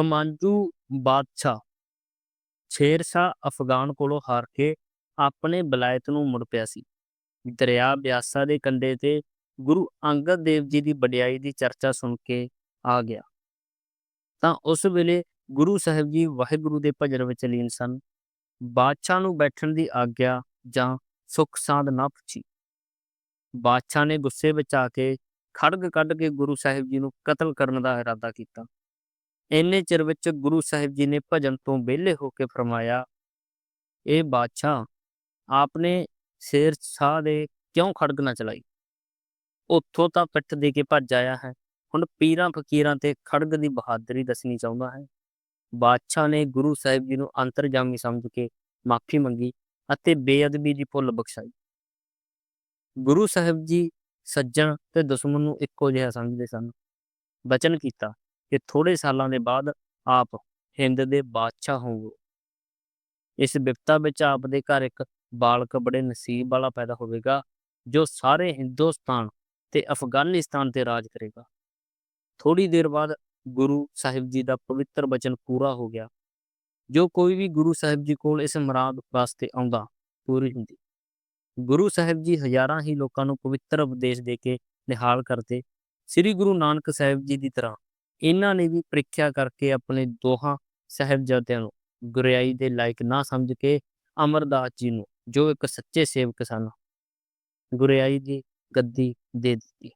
ਹਮਾਂਜੂ ਬਾਦਸ਼ਾਹ ਸ਼ੇਰ ਸ਼ਾਹ ਅਫਗਾਨ ਕੋਲੋਂ ਹਾਰ ਕੇ ਆਪਣੇ ਬਲਾਇਤ ਨੂੰ ਮੁੜ ਪਿਆ ਸੀ। ਦਰਿਆ ਬਿਆਸਾ ਦੇ ਕੰਢੇ ਤੇ ਗੁਰੂ ਅੰਗਦ ਦੇਵ ਜੀ ਦੀ ਵਡਿਆਈ ਦੀ ਚਰਚਾ ਸੁਣ ਕੇ ਆ ਗਿਆ। ਤਾਂ ਉਸ ਵੇਲੇ ਗੁਰੂ ਸਾਹਿਬ ਜੀ ਵਾਹਿਗੁਰੂ ਦੇ ਭਜਨ ਵਿੱਚ ਲੀਨ ਸਨ। ਬਾਦਸ਼ਾਹ ਨੂੰ ਬੈਠਣ ਦੀ ਆਗਿਆ ਜਾਂ ਸੁੱਖ ਸਾਂਦ ਨਾ ਪੁੱਛੀ। ਬਾਦਸ਼ਾਹ ਨੇ ਗੁੱਸੇ ਵਿੱਚ ਆ ਕੇ ਖੜਗ ਕੱਢ ਕੇ ਗੁਰੂ ਸਾਹਿਬ ਜੀ ਨੂੰ ਕਤਲ ਕਰਨ ਦਾ ਇਰਾਦਾ ਕੀਤਾ। ਇੰਨੇ ਚਿਰ ਵਿੱਚ ਗੁਰੂ ਸਾਹਿਬ ਜੀ ਨੇ ਭਜਨ ਤੋਂ ਵਿਹਲੇ ਹੋ ਕੇ ਫਰਮਾਇਆ, ਇਹ ਬਾਦਸ਼ਾਹ, ਆਪਨੇ ਸ਼ੇਰ ਸ਼ਾਹ ਦੇ ਕਿਉਂ ਖੜਗ ਨਾ ਚਲਾਈ? ਉੱਥੋਂ ਤਾਂ ਪਿੱਠ ਦੇ ਕੇ ਭੱਜ ਆਇਆ ਹੈ, ਹੁਣ ਪੀਰਾਂ ਫਕੀਰਾਂ ਤੇ ਖੜਗ ਦੀ ਬਹਾਦਰੀ ਦੱਸਣੀ ਚਾਹੁੰਦਾ ਹੈ। ਬਾਦਸ਼ਾਹ ਨੇ ਗੁਰੂ ਸਾਹਿਬ ਜੀ ਨੂੰ ਅੰਤਰਜਾਮੀ ਸਮਝ ਕੇ ਮਾਫੀ ਮੰਗੀ ਅਤੇ ਬੇਅਦਬੀ ਦੀ ਭੁੱਲ ਬਖਸ਼ਾਈ। ਗੁਰੂ ਸਾਹਿਬ ਜੀ ਸੱਜਣ ਤੇ ਦੁਸ਼ਮਣ ਨੂੰ ਇੱਕੋ ਜਿਹਾ ਸਮਝਦੇ ਸਨ। ਬਚਨ ਕੀਤਾ ਕਿ ਥੋੜੇ ਸਾਲਾਂ ਦੇ ਬਾਅਦ ਆਪ ਹਿੰਦ ਦੇ ਬਾਦਸ਼ਾਹ ਹੋਵੋ। ਇਸ ਵਿਪਤਾ ਵਿੱਚ ਆਪ ਦੇ ਘਰ ਇੱਕ ਬਾਲਕ ਬੜੇ ਨਸੀਬ ਵਾਲਾ ਪੈਦਾ ਹੋਵੇਗਾ, ਜੋ ਸਾਰੇ ਹਿੰਦੁਸਤਾਨ ਤੇ ਅਫਗਾਨਿਸਤਾਨ ਤੇ ਰਾਜ ਕਰੇਗਾ। ਥੋੜੀ ਦੇਰ ਬਾਅਦ ਗੁਰੂ ਸਾਹਿਬ ਜੀ ਦਾ ਪਵਿੱਤਰ ਬਚਨ ਪੂਰਾ ਹੋ ਗਿਆ, ਜੋ ਕੋਈ ਵੀ ਗੁਰੂ ਸਾਹਿਬ ਜੀ ਕੋਲ ਇਸ ਮੁਰਾਦ ਵਾਸਤੇ ਆਉਂਦਾ, ਪੂਰੀ ਹੁੰਦੀ। ਗੁਰੂ ਸਾਹਿਬ ਜੀ ਹਜ਼ਾਰਾਂ ਹੀ ਲੋਕਾਂ ਨੂੰ ਪਵਿੱਤਰ ਉਪਦੇਸ਼ ਦੇ ਕੇ ਨਿਹਾਲ ਕਰਦੇ ਸ੍ਰੀ ਗੁਰੂ ਨਾਨਕ ਸਾਹਿਬ ਜੀ ਦੀ ਤਰ੍ਹਾਂ ਇਹਨਾਂ ਨੇ ਵੀ ਪ੍ਰੀਖਿਆ ਕਰਕੇ ਆਪਣੇ ਦੋਹਾਂ ਸਾਹਿਬਜ਼ਾਦਿਆਂ ਨੂੰ ਗੁਰਿਆਈ ਦੇ ਲਾਇਕ ਨਾ ਸਮਝ ਕੇ ਅਮਰਦਾਸ ਜੀ ਨੂੰ, ਜੋ ਇੱਕ ਸੱਚੇ ਸੇਵਕ ਸਨ, ਗੁਰਿਆਈ ਦੀ ਗੱਦੀ ਦੇ ਦਿੱਤੀ।